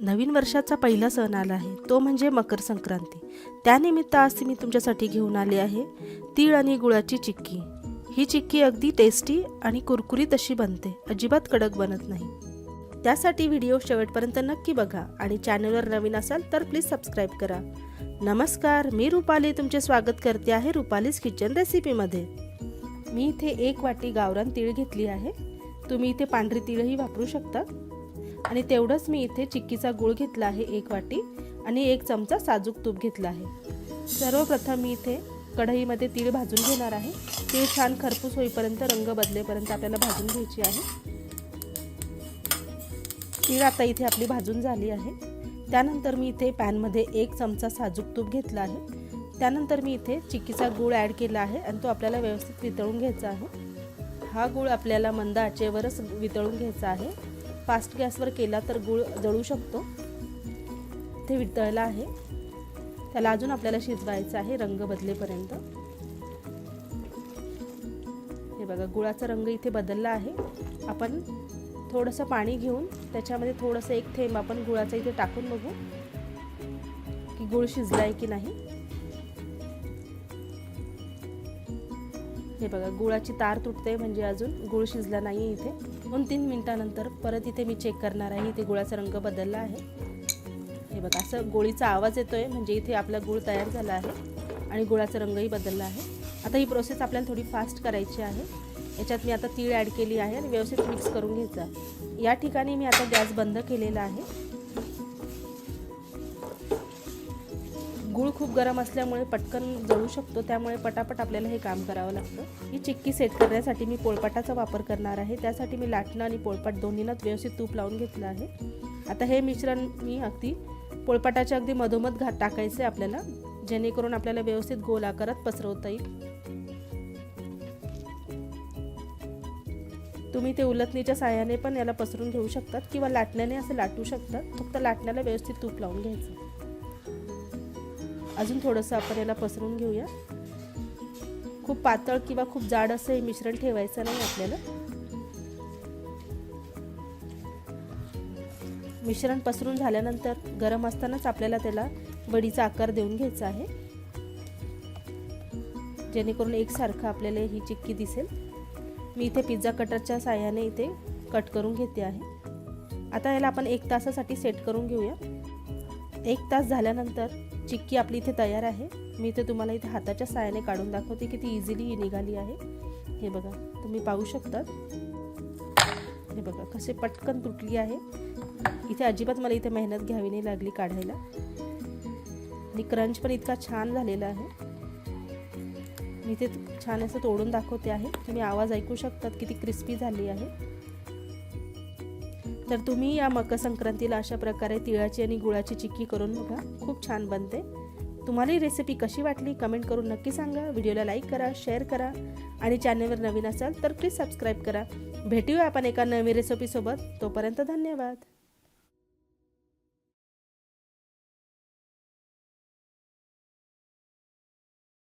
नवीन वर्षाचा पहिला सण आला आहे. तो म्हणजे मकर संक्रांती. त्यानिमित्त आज मी तुमच्यासाठी घेऊन आले आहे तीळ आणि गुळाची चिक्की. ही चिक्की अगदी टेस्टी आणि कुरकुरीत अशी बनते. अजिबात कडक बनत नाही. त्यासाठी व्हिडिओ शेवटपर्यंत नक्की बघा आणि चॅनलवर नवीन असाल तर प्लीज सबस्क्राईब करा. नमस्कार मी रुपाली. तुमचे स्वागत करते आहे रुपालीज किचन रेसिपीमध्ये. मी इथे एक वाटी गावरान तीळ घेतली आहे. तुम्ही इथे पांढरी तीळही वापरू शकता. आणि तेवढंच मी इथे चिक्कीचा गूळ घेतला आहे एक वाटी आणि एक चमचा साजूक तूप घेतला आहे. सर्वप्रथम मी इथे कढईमध्ये तीळ भाजून घेणार आहे. तीळ छान खरपूस होईपर्यंत रंग बदलेपर्यंत आपल्याला भाजून घ्यायची आहे. तीळ आता इथे आपली भाजून झाली आहे. त्यानंतर मी इथे पॅनमध्ये एक चमचा साजूक तूप घेतला आहे. त्यानंतर मी इथे चिक्कीचा गूळ ॲड केला आहे आणि तो आपल्याला व्यवस्थित वितळून घ्यायचा आहे. हा गूळ आपल्याला मंद आचेवरच वितळून घ्यायचा आहे. फास्ट गॅसवर केला तर गूळ जळू शकतो. ते वितळला आहे. त्याला अजून आपल्याला शिजवायचं आहे रंग बदलेपर्यंत. हे बघा गुळाचा रंग इथे बदलला आहे. आपण थोडंसं पाणी घेऊन त्याच्यामध्ये थोडंसं एक थेंब आपण गुळाचा इथे टाकून बघू की गुळ शिजला आहे की नाही. हे बघा गुळाची तार तुटते म्हणजे अजून गुळ शिजला नाही आहे इथे. दोन तीन मिनटानंतर परत इथे मी चेक करणार आहे इथे गुळाचा रंग बदलला आहे. हे बघा असं गोळीचा आवाज येतो आहे म्हणजे इथे आपला गुळ तयार झाला आहे आणि गुळाचा रंगही बदलला आहे. आता ही प्रोसेस आपल्याला थोडी फास्ट करायची आहे. याच्यात मी आता तीळ ॲड केली आहे आणि व्यवस्थित मिक्स करून घ्यायचा या ठिकाणी मी आता गॅस बंद केलेला आहे. गूळ खूप गरम असल्यामुळे पटकन जळू शकतो त्यामुळे पटापट आपल्याला हे काम करावं लागतं. ही चिक्की सेट करण्यासाठी मी पोळपाटाचा वापर करणार आहे. त्यासाठी मी लाटणं आणि पोळपाट दोन्हीनाच व्यवस्थित तूप लावून घेतलं आहे. आता हे मिश्रण मी अगदी पोळपाटाच्या अगदी मधोमध घात टाकायचे आपल्याला जेणेकरून आपल्याला व्यवस्थित गोल आकारात पसरवता येईल. तुम्ही ते उलटणीच्या साह्याने पण याला पसरून घेऊ शकतात किंवा लाटण्याने असं लाटू शकतात. फक्त लाटण्याला व्यवस्थित तूप लावून घ्यायचं. अजून थोडंसं आपण याला पसरून घेऊया. खूप पातळ किंवा खूप जाड असं हे मिश्रण ठेवायचं नाही आपल्याला. मिश्रण पसरून झाल्यानंतर गरम असतानाच आपल्याला त्याला वडीचा आकार देऊन घ्यायचा आहे. जेणेकरून एकसारखं आपल्याला ही चिक्की दिसेल. मी इथे पिझ्झा कटरच्या साह्याने इथे कट करून घेते आहे. आता याला आपण एक तासासाठी सेट करून घेऊया. एक तास झाल्यानंतर चिक्की आपली इथे तयार आहे. मी इथे तुम्हाला इथे हाताच्या साहाय्याने काढून दाखवते किती इझिली निघाली आहे. हे बघा तुम्ही पाहू शकतात हे बघा कसे पटकन तुटली आहे. इथे अजिबात मला इथे मेहनत घ्यावी नाही लागली काढायला. आणि क्रंच पण इतका छान झालेला आहे. मी इथे छान असं तोडून दाखवते आहे. तुम्ही आवाज ऐकू शकतात किती क्रिस्पी झाली आहे. तर तुम्ही या मकर संक्रांतीला अशा प्रकारे तिळाची आणि गुळाची चिक्की करून बघा. खूप छान बनते. तुम्हाला ही रेसिपी कशी वाटली कमेंट करून नक्की सांगा. व्हिडिओला लाईक करा शेअर करा आणि चॅनलवर नवीन असाल तर प्लीज सबस्क्राईब करा. भेटूया आपण एका नवीन रेसिपीसोबत तोपर्यंत धन्यवाद.